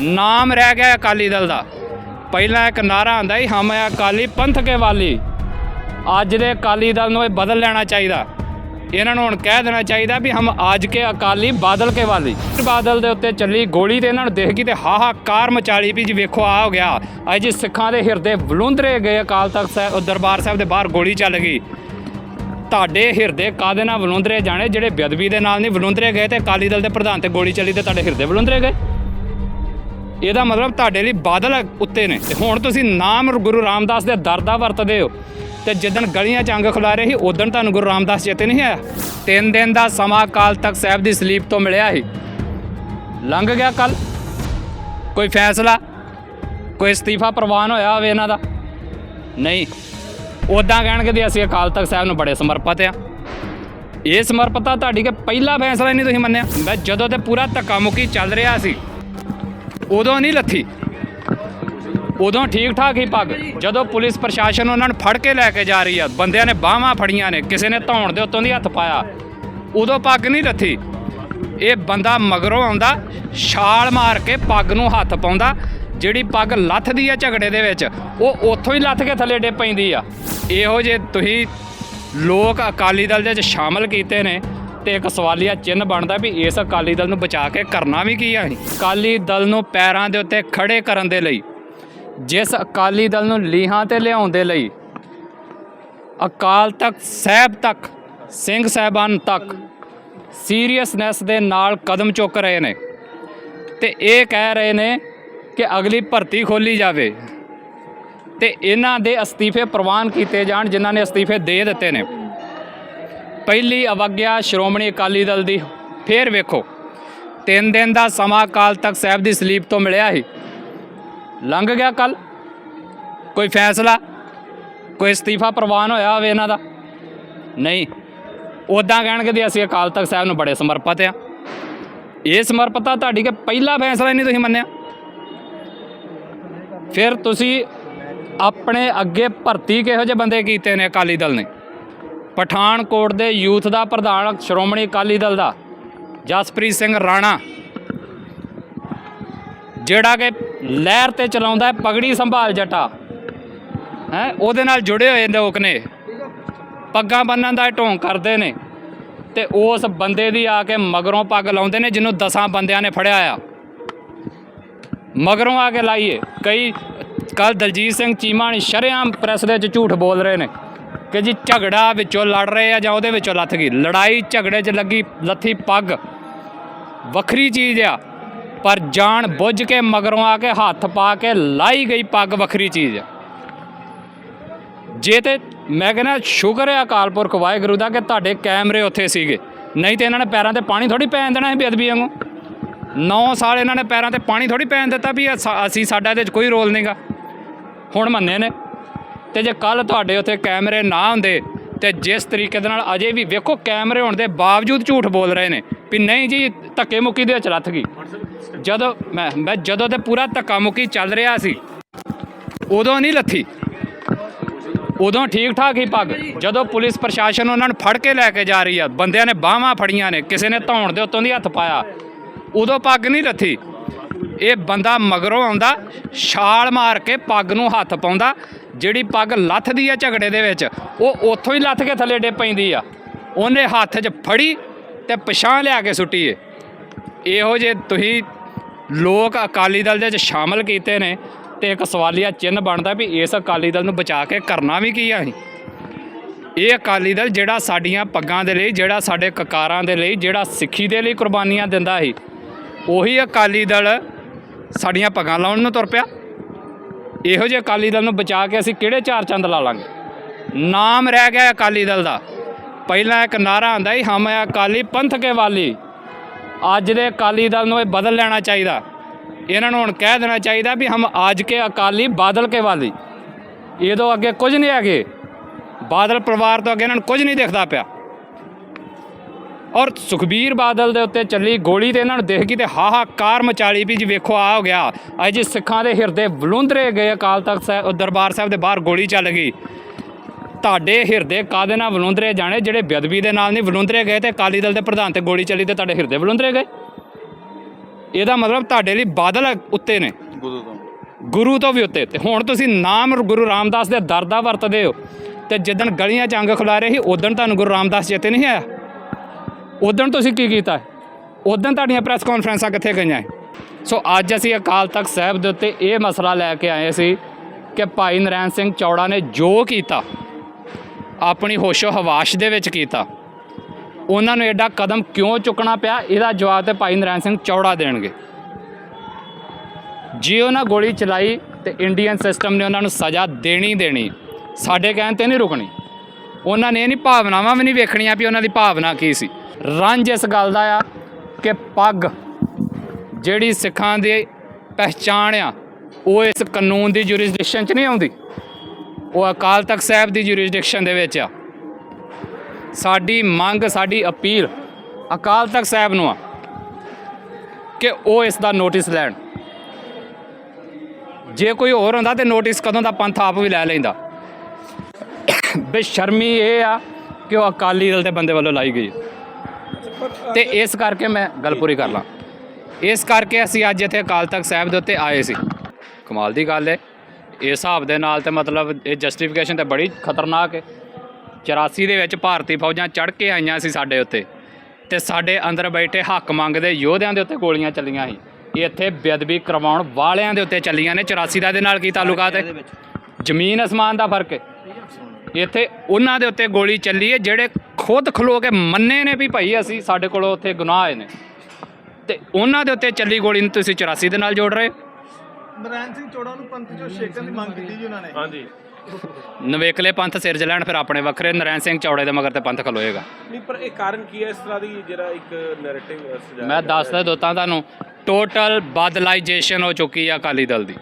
ਨਾਮ ਰਹਿ ਗਿਆ ਅਕਾਲੀ ਦਲ ਦਾ। ਪਹਿਲਾਂ ਇੱਕ ਨਾਰਾ ਆਂਦਾ ਸੀ, ਹਮ ਅਕਾਲੀ ਪੰਥ ਕੇ ਵਾਲੀ। ਅੱਜ ਦੇ ਅਕਾਲੀ ਦਲ ਨੂੰ ਇਹ ਬਦਲ ਲੈਣਾ ਚਾਹੀਦਾ। ਇਹਨਾਂ ਨੂੰ ਹੁਣ ਕਹਿ ਦੇਣਾ ਚਾਹੀਦਾ ਵੀ ਹਮ ਅੱਜ ਕੇ ਅਕਾਲੀ ਬਾਦਲ ਕੇ ਵਾਲੀ। ਬਾਦਲ ਦੇ ਉੱਤੇ ਚੱਲੀ ਗੋਲੀ ਤੇ ਇਹਨਾਂ ਨੂੰ ਦੇਖ ਗਈ ਤੇ ਹਾਹਾਕਾਰ ਮਚਾਲੀ ਵੀ ਜੀ ਵੇਖੋ ਆ ਹੋ ਗਿਆ। ਅੱਜ ਜੀ ਸਿੱਖਾਂ ਦੇ ਹਿਰਦੇ ਵਲੁੰਦਰੇ ਗਏ ਅਕਾਲ ਤਖਤ ਸਾਹਿਬ ਦਰਬਾਰ ਸਾਹਿਬ ਦੇ ਬਾਹਰ ਗੋਲੀ ਚੱਲ ਗਈ। ਤੁਹਾਡੇ ਹਿਰਦੇ ਕਾਦੇ ਨਾਲ ਵਲੁੰਦਰੇ ਜਾਣੇ? ਜਿਹੜੇ ਬੇਅਦਬੀ ਦੇ ਨਾਲ ਨਹੀਂ ਵਲੁੰਦਰੇ ਗਏ ਤੇ ਅਕਾਲੀ ਦਲ ਦੇ ਪ੍ਰਧਾਨ ਤੇ ਗੋਲੀ ਚੱਲੀ ਤੇ ਤੁਹਾਡੇ ਹਿਰਦੇ ਵਲੁੰਦਰੇ ਗਏ? ਇਹਦਾ ਮਤਲਬ ਤੁਹਾਡੇ ਲਈ ਬਾਦਲ ਉੱਤੇ ਨੇ। ਤੇ ਹੁਣ ਤੁਸੀਂ ਨਾਮ ਗੁਰੂ ਰਾਮਦਾਸ ਦੇ ਦਰ ਦਾ ਵਰਤਦੇ ਹੋ। ਤੇ ਜਿੱਦਣ ਗਲੀਆਂ ਚ ਅੰਗ ਖੁਲਾ ਰਹੇ ਸੀ ਉਦੋਂ ਤੁਹਾਨੂੰ ਗੁਰੂ ਰਾਮਦਾਸ ਚੇਤੇ ਨਹੀਂ ਆਇਆ। ਤਿੰਨ ਦਿਨ ਦਾ ਸਮਾਂ ਕਾਲ ਤੱਕ ਸਾਹਿਬ ਦੀ ਸਲੀਪ ਤੋਂ ਮਿਲਿਆ ਸੀ। ਲੰਘ ਗਿਆ ਕੱਲ ਕੋਈ ਫੈਸਲਾ, ਕੋਈ ਅਸਤੀਫਾ ਪ੍ਰਵਾਨ ਹੋਇਆ ਹੋਵੇ ਇਹਨਾਂ ਦਾ? ਨਹੀਂ। ਉਦਾਂ ਕਹਿਣਗੇ ਵੀ ਅਸੀਂ ਅਕਾਲ ਤਖਤ ਸਾਹਿਬ ਨੂੰ ਬੜੇ ਸਮਰਪਿਤ ਆ ਇਹ ਸਮਰਪਿਤਤਾ ਤੁਹਾਡੀ ਕਿ ਪਹਿਲਾ ਫੈਸਲਾ ਹੀ ਨਹੀਂ ਤੁਸੀਂ ਮੰਨਿਆ। ਮੈਂ ਜਦੋਂ ਤੇ ਪੂਰਾ ਧੱਕਾ ਮੁੱਕੀ ਚੱਲ ਰਿਹਾ ਸੀ ਉਦੋਂ ਨਹੀਂ ਲੱਥੀ। ਉਦੋਂ ਠੀਕ ਠਾਕ ਹੀ ਪੱਗ। ਜਦੋਂ ਪੁਲਿਸ ਪ੍ਰਸ਼ਾਸਨ ਉਹਨਾਂ ਨੂੰ ਫੜ ਕੇ ਲੈ ਕੇ ਜਾ ਰਹੀ ਆ, ਬੰਦਿਆਂ ਨੇ ਬਾਹਾਂ ਫੜੀਆਂ ਨੇ, ਕਿਸੇ ਨੇ ਧੌਣ ਦੇ ਉੱਤੋਂ ਦੀ ਹੱਥ ਪਾਇਆ। ਉਦੋਂ ਪੱਗ ਨਹੀਂ ਲੱਥੀ। ਇਹ ਬੰਦਾ ਮਗਰੋਂ ਆਉਂਦਾ, ਛਾਲ ਮਾਰ ਕੇ ਪੱਗ ਨੂੰ ਹੱਥ ਪਾਉਂਦਾ, ਜਿਹੜੀ ਪੱਗ ਲੱਥਦੀ ਆ ਝਗੜੇ ਦੇ ਵਿੱਚ, ਉਹ ਉੱਥੋਂ ਹੀ ਲੱਥ ਕੇ ਥੱਲੇ ਡੇ ਪੈਂਦੀ ਆ। ਇਹੋ ਜੇ ਤੁਸੀਂ ਲੋਕ ਅਕਾਲੀ ਦਲ ਦੇ ਵਿੱਚ ਸ਼ਾਮਲ ਕੀਤੇ ਨੇ। ਤੇ ਇੱਕ ਸਵਾਲੀਆ ਚਿੰਨ੍ਹ ਬਣਦਾ ਵੀ ਇਸ ਅਕਾਲੀ ਦਲ ਨੂੰ ਬਚਾ ਕੇ ਕਰਨਾ ਵੀ ਕੀ ਹੈ ਅਕਾਲੀ ਦਲ ਨੂੰ ਪੈਰਾਂ ਦੇ ਉੱਤੇ ਖੜੇ ਕਰਨ ਦੇ ਲਈ, ਜਿਸ ਅਕਾਲੀ ਦਲ ਨੂੰ ਲੀਹਾਂ ਤੇ ਲਿਆਉਣ ਦੇ ਲਈ, ਅਕਾਲ ਤਖਤ ਸਾਹਿਬ ਤੱਕ, ਸਿੰਘ ਸਾਹਿਬਾਨ ਤੱਕ ਸੀਰੀਅਸਨੈਸ ਦੇ ਨਾਲ ਕਦਮ ਚੁੱਕ ਰਹੇ ਨੇ ਤੇ ਇਹ ਕਹਿ ਰਹੇ ਨੇ ਕਿ ਅਗਲੀ ਭਰਤੀ ਖੋਲੀ ਜਾਵੇ ਤੇ ਇਹਨਾਂ ਦੇ ਅਸਤੀਫੇ ਪ੍ਰਵਾਨ ਕੀਤੇ ਜਾਣ ਜਿਨ੍ਹਾਂ ਨੇ ਅਸਤੀਫੇ ਦੇ ਦਿੱਤੇ ਨੇ। ਪਹਿਲੀ ਅਵਗਿਆ ਸ਼੍ਰੋਮਣੀ ਅਕਾਲੀ ਦਲ ਦੀ, ਫੇਰ ਵੇਖੋ। ਤਿੰਨ ਦਿਨ ਦਾ ਸਮਾਂ ਅਕਾਲ ਤਖਤ ਸਾਹਿਬ ਦੀ ਸਲੀਪ ਤੋਂ ਮਿਲਿਆ ਸੀ। ਲੰਘ ਗਿਆ ਕੱਲ ਕੋਈ ਫੈਸਲਾ? ਕੋਈ ਅਸਤੀਫਾ ਪ੍ਰਵਾਨ ਹੋਇਆ ਹੋਵੇ ਇਹਨਾਂ ਦਾ? ਨਹੀਂ। ਉਦਾਂ ਕਹਿਣਗੇ ਵੀ ਅਸੀਂ ਅਕਾਲ ਤਖਤ ਸਾਹਿਬ ਨੂੰ ਬੜੇ ਸਮਰਪਿਤ ਆ ਇਹ ਸਮਰਪਿਤਤਾ ਤੁਹਾਡੀ ਕਿ ਪਹਿਲਾ ਫੈਸਲਾ ਨਹੀਂ ਤੁਸੀਂ ਮੰਨਿਆ? ਫਿਰ ਤੁਸੀਂ ਆਪਣੇ ਅੱਗੇ ਭਰਤੀ ਕਿਹੋ ਜਿਹੇ ਬੰਦੇ ਕੀਤੇ ਨੇ ਅਕਾਲੀ ਦਲ ਨੇ? ਪਠਾਨਕੋਟ ਦੇ ਯੂਥ ਦਾ ਪ੍ਰਧਾਨ ਸ਼੍ਰੋਮਣੀ ਅਕਾਲੀ ਦਲ ਦਾ, ਜਸਪ੍ਰੀਤ ਸਿੰਘ ਰਾਣਾ। ਜਿਹੜਾ ਕਿ ਲਹਿਰ ਤੇ ਚਲਾਉਂਦਾ ਹੈ, ਪਗੜੀ ਸੰਭਾਲ ਜਟਾ। ਹੈ, ਉਹਦੇ ਨਾਲ ਜੁੜੇ ਹੋਏ ਲੋਕ ਨੇ। ਪੱਗਾਂ ਬੰਨਣ ਦਾ ਢੋਂਗ ਕਰਦੇ ਨੇ। ਤੇ ਉਸ ਬੰਦੇ ਦੀ ਆ ਕੇ ਮਗਰੋਂ ਪੱਗ ਲਾਉਂਦੇ ਨੇ, ਜਿਹਨੂੰ ਦਸਾਂ ਬੰਦਿਆਂ ਨੇ ਫੜਿਆ ਆ। ਮਗਰੋਂ ਆ ਕੇ ਲਾਈਏ। ਕਈ ਕੱਲ ਦਲਜੀਤ ਸਿੰਘ ਚੀਮਾ ਨੇ, ਸ਼ਰੇਆਮ ਪ੍ਰੈਸ ਦੇ ਵਿੱਚ ਝੂਠ ਬੋਲ ਰਹੇ ਨੇ। ਕਿ ਜੀ ਝਗੜਾ ਵਿੱਚੋਂ ਲੜ ਰਹੇ ਆ ਜਾਂ ਉਹਦੇ ਵਿੱਚੋਂ ਲੱਥ ਗਈ। ਲੜਾਈ ਝਗੜੇ 'ਚ ਲੱਗੀ, ਲੱਥੀ ਪੱਗ। ਵੱਖਰੀ ਚੀਜ਼ ਆ, ਪਰ ਜਾਣ ਬੁੱਝ ਕੇ ਮਗਰੋਂ ਆ ਕੇ ਹੱਥ ਪਾ ਕੇ ਲਾਈ ਗਈ ਪੱਗ ਵੱਖਰੀ ਚੀਜ਼ ਆ। ਜੇ ਤੇ ਮੈਂ ਕਹਿੰਦਾ ਸ਼ੁਕਰ ਹੈ ਅਕਾਲ ਪੁਰਖ ਵਾਹਿਗੁਰੂ ਦਾ ਕਿ ਤੁਹਾਡੇ ਕੈਮਰੇ ਉੱਥੇ ਸੀਗੇ। ਨਹੀਂ ਤੇ ਇਹਨਾਂ ਨੇ ਪੈਰਾਂ ਤੇ ਪਾਣੀ ਥੋੜੀ ਪੈਣ ਦੇਣਾ ਸੀ ਬੇਅਦਬੀ ਵਾਂਗੂ। 9 ਸਾਲ ਇਹਨਾਂ ਨੇ ਪੈਰਾਂ ਤੇ ਪਾਣੀ ਥੋੜੀ ਪੈਣ ਦਿੱਤਾ ਵੀ ਅਸੀਂ ਸਾਡਾ ਇਹਦੇ 'ਚ ਕੋਈ ਰੋਲ ਨਹੀਂਗਾ ਹੁਣ ਮੰਨੇ ਨੇ। ਤੇ ਜੇ ਕੱਲ ਤੁਹਾਡੇ ਉੱਥੇ ਕੈਮਰੇ ਨਾ ਹੁੰਦੇ ਤੇ ਜਿਸ ਤਰੀਕੇ ਦੇ ਨਾਲ ਅਜੇ ਵੀ ਵੇਖੋ ਕੈਮਰੇ ਹੋਣ ਦੇ ਬਾਵਜੂਦ ਝੂਠ ਬੋਲ ਰਹੇ ਨੇ ਵੀ ਨਹੀਂ ਜੀ, ਧੱਕੇ ਮੁੱਕੀ ਦੇ ਵਿੱਚ ਲੱਥ ਗਈ। ਜਦੋਂ ਮੈਂ ਮੈਂ ਜਦੋਂ ਤੇ ਪੂਰਾ ਧੱਕਾ ਮੁੱਕੀ ਚੱਲ ਰਿਹਾ ਸੀ, ਉਦੋਂ ਨਹੀਂ ਲੱਥੀ। ਉਦੋਂ ਠੀਕ ਠਾਕ ਹੀ ਪੱਗ ਜਦੋਂ ਪੁਲਿਸ ਪ੍ਰਸ਼ਾਸਨ ਉਹਨਾਂ ਨੂੰ ਫੜ ਕੇ ਲੈ ਕੇ ਜਾ ਰਹੀ ਆ, ਬੰਦਿਆਂ ਨੇ ਬਾਹਾਂ ਫੜੀਆਂ ਨੇ, ਕਿਸੇ ਨੇ ਧੌਣ ਦੇ ਉੱਤੋਂ ਦੀ ਹੱਥ ਪਾਇਆ। ਉਦੋਂ ਪੱਗ ਨਹੀਂ ਲੱਥੀ। ਇਹ ਬੰਦਾ ਮਗਰੋਂ ਆਉਂਦਾ, ਛਾਲ ਮਾਰ ਕੇ ਪੱਗ ਨੂੰ ਹੱਥ ਪਾਉਂਦਾ, ਜਿਹੜੀ ਪੱਗ ਲੱਥਦੀ ਆ ਝਗੜੇ ਦੇ ਵਿੱਚ, ਉਹ ਉੱਥੋਂ ਹੀ ਲੱਥ ਕੇ ਥੱਲੇ ਡੇ ਪੈਂਦੀ ਆ। ਉਹਨੇ ਹੱਥ 'ਚ ਫੜੀ ਤੇ ਪਛਾਣ ਲਿਆ ਕੇ ਸੁੱਟੀ ਏ। ਇਹੋ ਜੇ ਤੁਸੀਂ ਲੋਕ ਅਕਾਲੀ ਦਲ ਦੇ ਵਿੱਚ ਸ਼ਾਮਲ ਕੀਤੇ ਨੇ ਤੇ ਇੱਕ ਸਵਾਲੀਆ ਚਿੰਨ੍ਹ ਬਣਦਾ ਵੀ ਇਸ ਅਕਾਲੀ ਦਲ ਨੂੰ ਬਚਾ ਕੇ ਕਰਨਾ ਵੀ ਕੀ ਆ ਅਸੀਂ? ਇਹ ਅਕਾਲੀ ਦਲ ਜਿਹੜਾ ਸਾਡੀਆਂ ਪੱਗਾਂ ਦੇ ਲਈ, ਜਿਹੜਾ ਸਾਡੇ ਕਕਾਰਾਂ ਦੇ ਲਈ, ਜਿਹੜਾ ਸਿੱਖੀ ਦੇ ਲਈ ਕੁਰਬਾਨੀਆਂ ਦਿੰਦਾ ਸੀ, ਉਹੀ ਅਕਾਲੀ ਦਲ ਸਾਡੀਆਂ ਪੱਗਾਂ ਲਾਉਣ ਨੂੰ ਤੁਰ ਪਿਆ। ਇਹੋ ਜਿਹੇ ਅਕਾਲੀ ਦਲ ਨੂੰ ਬਚਾ ਕੇ ਅਸੀਂ ਕਿਹੜੇ ਚਾਰ ਚੰਦ ਲਾ ਲਾਂਗੇ? ਨਾਮ ਰਹਿ ਗਿਆ ਅਕਾਲੀ ਦਲ ਦਾ। ਪਹਿਲਾਂ ਇੱਕ ਨਾਰਾ ਆਂਦਾ ਸੀ, ਹਮ ਅਕਾਲੀ ਪੰਥ ਕੇ ਵਾਲੀ। ਅੱਜ ਦੇ ਅਕਾਲੀ ਦਲ ਨੂੰ ਇਹ ਬਦਲ ਲੈਣਾ ਚਾਹੀਦਾ। ਇਹਨਾਂ ਨੂੰ ਹੁਣ ਕਹਿ ਦੇਣਾ ਚਾਹੀਦਾ ਵੀ ਹਮ ਅੱਜ ਕੇ ਅਕਾਲੀ, ਬਾਦਲ ਕੇ ਵਾਲੀ। ਇਹਦੋਂ ਅੱਗੇ ਕੁਝ ਨਹੀਂ ਹੈਗੇ। ਬਾਦਲ ਪਰਿਵਾਰ ਤੋਂ ਅੱਗੇ ਇਹਨਾਂ ਨੂੰ ਕੁਝ ਨਹੀਂ ਦਿਖਦਾ ਪਿਆ। ਔਰ ਸੁਖਬੀਰ ਬਾਦਲ ਦੇ ਉੱਤੇ ਚੱਲੀ ਗੋਲੀ ਤੇ ਇਹਨਾਂ ਨੂੰ ਦੇਖ ਗਈ ਤੇ ਹਾਹਾਕਾਰ ਮਚਾਲੀ ਵੀ ਜੀ ਵੇਖੋ ਆ ਹੋ ਗਿਆ। ਅੱਜ ਸਿੱਖਾਂ ਦੇ ਹਿਰਦੇ ਵਲੁੰਦਰੇ ਗਏ ਅਕਾਲ ਤਖਤ ਸਾਹਿਬ ਦਰਬਾਰ ਸਾਹਿਬ ਦੇ ਬਾਹਰ ਗੋਲੀ ਚੱਲ ਗਈ। ਤੁਹਾਡੇ ਹਿਰਦੇ ਕਾਦੇ ਨਾਲ ਵਲੁੰਦਰੇ ਜਾਣੇ? ਜਿਹੜੇ ਬੇਅਦਬੀ ਦੇ ਨਾਲ ਨਹੀਂ ਵਲੁੰਦਰੇ ਗਏ ਤੇ ਅਕਾਲੀ ਦਲ ਦੇ ਪ੍ਰਧਾਨ ਤੇ ਗੋਲੀ ਚੱਲੀ ਤੇ ਤੁਹਾਡੇ ਹਿਰਦੇ ਵਲੁੰਦਰੇ ਗਏ? ਇਹਦਾ ਮਤਲਬ ਤੁਹਾਡੇ ਲਈ ਬਾਦਲ ਉੱਤੇ ਨੇ। ਗੁਰੂ ਤੋਂ। ਗੁਰੂ ਤੋਂ ਵੀ ਉੱਤੇ। ਤੇ ਹੁਣ ਤੁਸੀਂ ਨਾਮ ਗੁਰੂ ਰਾਮਦਾਸ ਦੇ ਦਰ ਦਾ ਵਰਤਦੇ ਹੋ। ਤੇ ਜਿੱਦਣ ਗਲੀਆਂ 'ਚ ਅੰਗ ਖੁਲਾ ਰਹੇ ਸੀ ਉਦੋਂ ਤੁਹਾਨੂੰ ਗੁਰੂ ਰਾਮਦਾਸ ਚੇਤੇ ਨਹੀਂ ਆਇਆ? ਉਦੋਂ ਤੁਸੀਂ ਕੀ ਕੀਤਾ? ਉਦੋਂ ਤੁਹਾਡੀਆਂ ਪ੍ਰੈਸ ਕਾਨਫਰੰਸਾਂ ਕਿੱਥੇ ਗਈਆਂ? ਸੋ ਅੱਜ ਅਸੀਂ ਅਕਾਲ ਤਖਤ ਸਾਹਿਬ ਦੇ ਉੱਤੇ ਇਹ ਮਸਲਾ ਲੈ ਕੇ ਆਏ ਸੀ ਕਿ ਭਾਈ ਨਰੈਣ ਸਿੰਘ ਚੌੜਾ ਨੇ ਜੋ ਕੀਤਾ, ਆਪਣੀ ਹੋਸ਼ੋ ਹਵਾਸ਼ ਦੇ ਵਿੱਚ ਕੀਤਾ, ਉਹਨਾਂ ਨੂੰ ਐਡਾ ਕਦਮ ਕਿਉਂ ਚੁੱਕਣਾ ਪਿਆ? ਇਹਦਾ ਜਵਾਬ ਤੇ ਭਾਈ ਨਰੈਣ ਸਿੰਘ ਚੌੜਾ ਦੇਣਗੇ। ਜੇ ਉਹਨਾਂ ਗੋਲੀ ਚਲਾਈ ਤੇ ਇੰਡੀਅਨ ਸਿਸਟਮ ਨੇ ਉਹਨਾਂ ਨੂੰ ਸਜ਼ਾ ਦੇਣੀ ਦੇਣੀ, ਸਾਡੇ ਕਹਿਣ ਤੇ ਨਹੀਂ ਰੁਕਣੀ। ਉਹਨਾਂ ਨੇ ਇਹ ਨਹੀਂ ਭਾਵਨਾਵਾਂ ਵੀ ਨਹੀਂ ਵੇਖਣੀਆਂ ਵੀ ਉਹਨਾਂ ਦੀ ਭਾਵਨਾ ਕੀ ਸੀ। ਰੰਜ ਇਸ ਗੱਲ ਦਾ ਆ ਕਿ ਪੱਗ ਜਿਹੜੀ ਸਿੱਖਾਂ ਦੀ ਪਹਿਚਾਣ ਆ, ਉਹ ਇਸ ਕਾਨੂੰਨ ਦੀ ਜੁਰਿਸਡਿਕਸ਼ਨ 'ਚ ਨਹੀਂ ਆਉਂਦੀ। ਉਹ ਅਕਾਲ ਤਖਤ ਸਾਹਿਬ ਦੀ ਜੁਰਿਸਡਿਕਸ਼ਨ ਦੇ ਵਿੱਚ ਆ। ਸਾਡੀ ਮੰਗ, ਸਾਡੀ ਅਪੀਲ ਅਕਾਲ ਤਖਤ ਸਾਹਿਬ ਨੂੰ ਆ ਕਿ ਉਹ ਇਸ ਦਾ ਨੋਟਿਸ ਲੈਣ। ਜੇ ਕੋਈ ਹੋਰ ਹੁੰਦਾ ਤੇ ਨੋਟਿਸ ਕਦੋਂ ਦਾ ਪੰਥ ਆਪ ਵੀ ਲੈ ਲੈਂਦਾ। ਬੇਸ਼ਰਮੀ ਇਹ ਆ ਕਿ ਉਹ ਅਕਾਲੀ ਦਲ ਦੇ ਬੰਦੇ ਵੱਲੋਂ ਲਾਈ ਗਈ। ਤੇ ਇਸ ਕਰਕੇ ਮੈਂ ਗੱਲ ਪੂਰੀ ਕਰ ਲਾਂ। ਇਸ ਕਰਕੇ ਅਸੀਂ ਅੱਜ ਇੱਥੇ ਅਕਾਲ ਤਖਤ ਸਾਹਿਬ ਦੇ ਉੱਤੇ ਆਏ ਸੀ। ਕਮਾਲ ਦੀ ਗੱਲ ਹੈ ਇਸ ਹਿਸਾਬ ਦੇ ਨਾਲ ਤੇ ਮਤਲਬ ਇਹ ਜਸਟੀਫਿਕੇਸ਼ਨ ਤੇ ਬੜੀ ਖਤਰਨਾਕ ਹੈ 84 ਦੇ ਵਿੱਚ ਭਾਰਤੀ ਫੌਜਾਂ ਚੜ੍ਹ ਕੇ ਆਈਆਂ ਸੀ ਸਾਡੇ ਉੱਤੇ। ਤੇ ਸਾਡੇ ਅੰਦਰ ਬੈਠੇ ਹੱਕ ਮੰਗਦੇ ਯੋਧਿਆਂ ਦੇ ਉੱਤੇ ਗੋਲੀਆਂ ਚੱਲੀਆਂ ਸੀ। ਇੱਥੇ ਬੇਅਦਬੀ ਕਰਵਾਉਣ ਵਾਲਿਆਂ ਦੇ ਉੱਤੇ ਚੱਲੀਆਂ ਨੇ। 84 ਦਾ ਦੇ ਨਾਲ ਕੀ ਤਾਲੁਕਾਤ ਹੈ ਜ਼ਮੀਨ ਅਸਮਾਨ ਦਾ ਫ਼ਰਕ ਹੈ ਇੱਥੇ ਉਹਨਾਂ ਦੇ ਉੱਤੇ ਗੋਲੀ ਚੱਲੀ ਹੈ ਜਿਹੜੇ ਖੁਦ ਖਲੋ ਕੇ ਮੰਨੇ ਨੇ ਵੀ ਭਾਈ ਅਸੀਂ ਸਾਡੇ ਕੋਲੋਂ ਉੱਥੇ ਗੁਨਾਹ ਆਏ ਨੇ। ਤੇ ਉਹਨਾਂ ਦੇ ਉੱਤੇ ਚੱਲੀ ਗੋਲੀ ਨੂੰ ਤੁਸੀਂ 84 ਦੇ ਨਾਲ ਜੋੜ ਰਹੇ। ਨਰੈਣ ਸਿੰਘ ਚੋੜਾ ਨੂੰ ਪੰਥ ਚੋਂ ਛੇਕਣ ਦੀ ਮੰਗ ਕੀਤੀ ਜੀ ਉਹਨਾਂ ਨੇ। ਹਾਂਜੀ। ਨਵੇਕਲੇ ਪੰਥ ਸਿਰ 'ਚ ਲੈਣ ਫਿਰ ਆਪਣੇ ਵੱਖਰੇ ਨਰੈਣ ਸਿੰਘ ਚੌੜੇ ਦੇ ਮਗਰ ਤੇ ਪੰਥ ਖਲੋਏਗਾ। ਨਹੀਂ ਪਰ ਇਹ ਕਾਰਨ ਕੀ ਹੈ ਇਸ ਤਰ੍ਹਾਂ ਦੀ ਜਿਹੜਾ ਇੱਕ ਨੈਰੇਟਿਵ ਸਜਾਇਆ ਮੈਂ ਦੱਸਦਾ ਦੋਤਾਂ ਤੁਹਾਨੂੰ ਟੋਟਲ ਬਦਲਾਈਜੇਸ਼ਨ ਹੋ ਚੁੱਕੀ ਆ ਅਕਾਲੀ ਦਲ ਦੀ।